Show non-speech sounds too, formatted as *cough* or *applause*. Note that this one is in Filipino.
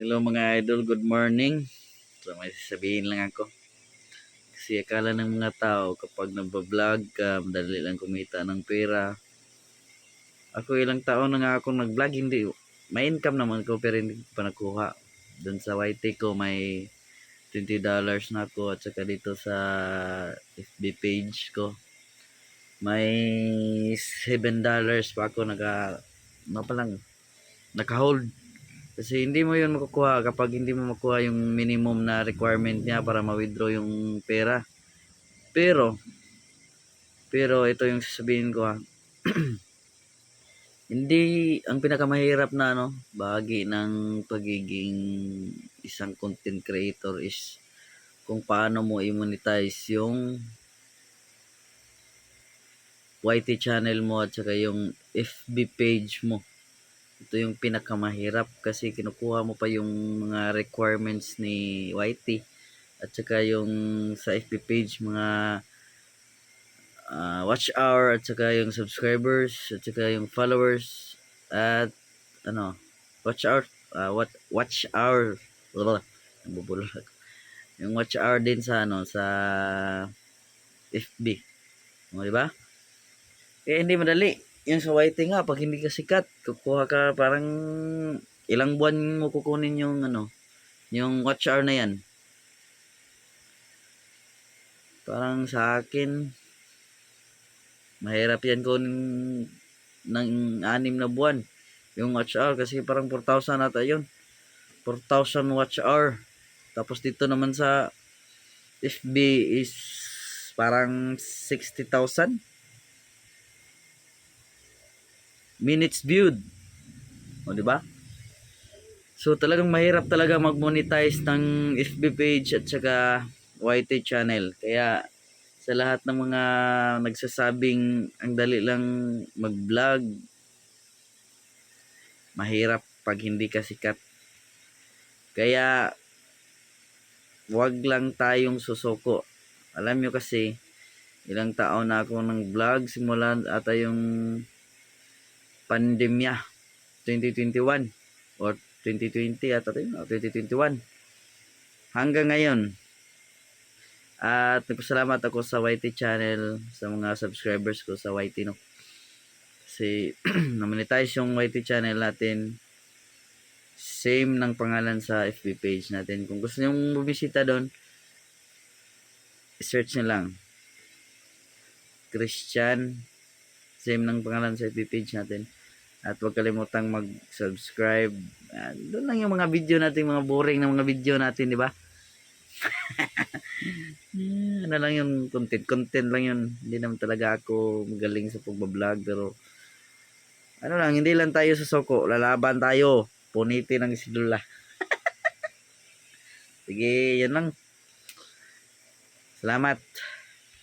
Hello mga idol, good morning. So may sasabihin lang ako. Kasi akala ng mga tao kapag nagbablog ka, madali lang kumita ng pera. Ako ilang taon na nga akong nag-vlog, hindi, may income naman ko pero hindi pa nakuha. Doon sa YT ko may $20 na ako at saka dito sa FB page ko may $7 pa ako naka ano pa lang naka-hold kasi hindi mo yun makukuha kapag hindi mo makuha yung minimum na requirement niya para ma-withdraw yung pera. Pero, pero ito yung sasabihin ko ha. *clears throat* hindi, ang pinakamahirap na ano, bahagi ng pagiging isang content creator is kung paano mo i-monetize yung YT channel mo at saka yung FB page mo ito yung pinakamahirap kasi kinukuha mo pa yung mga requirements ni YT at saka yung sa FB page mga ah, watch hour at saka yung subscribers at saka yung followers at ano watch hour ah, what watch hour ako. yung watch hour din sa ano sa FB mo di ba? Kaya hindi madali yung sa YT nga, pag hindi ka sikat, kukuha ka parang ilang buwan mo kukunin yung ano, yung watch hour na yan. Parang sa akin, mahirap yan kunin ng anim na buwan. Yung watch hour kasi parang 4,000 ata yun. 4,000 watch hour. Tapos dito naman sa FB is parang 60,000 minutes viewed. O, di ba? So, talagang mahirap talaga mag-monetize ng FB page at saka YT channel. Kaya, sa lahat ng mga nagsasabing ang dali lang mag-vlog, mahirap pag hindi ka sikat. Kaya, wag lang tayong susuko. Alam nyo kasi, ilang taon na ako ng vlog, simulan ata yung pandemya. 2021 or 2020 at yun, 2021 hanggang ngayon. At nagpasalamat ako sa YT channel sa mga subscribers ko sa YT no. Kasi *clears throat* na-monetize yung YT channel natin. Same ng pangalan sa FB page natin. Kung gusto nyo bumisita doon search nyo lang. Christian same ng pangalan sa FB page natin at huwag kalimutang mag-subscribe. Uh, doon lang yung mga video natin, mga boring na mga video natin, di ba? *laughs* ano lang yung content, content lang yun. Hindi naman talaga ako magaling sa pagbablog, pero ano lang, hindi lang tayo sa soko, lalaban tayo. Punitin ng sidula. *laughs* Sige, yan lang. Salamat.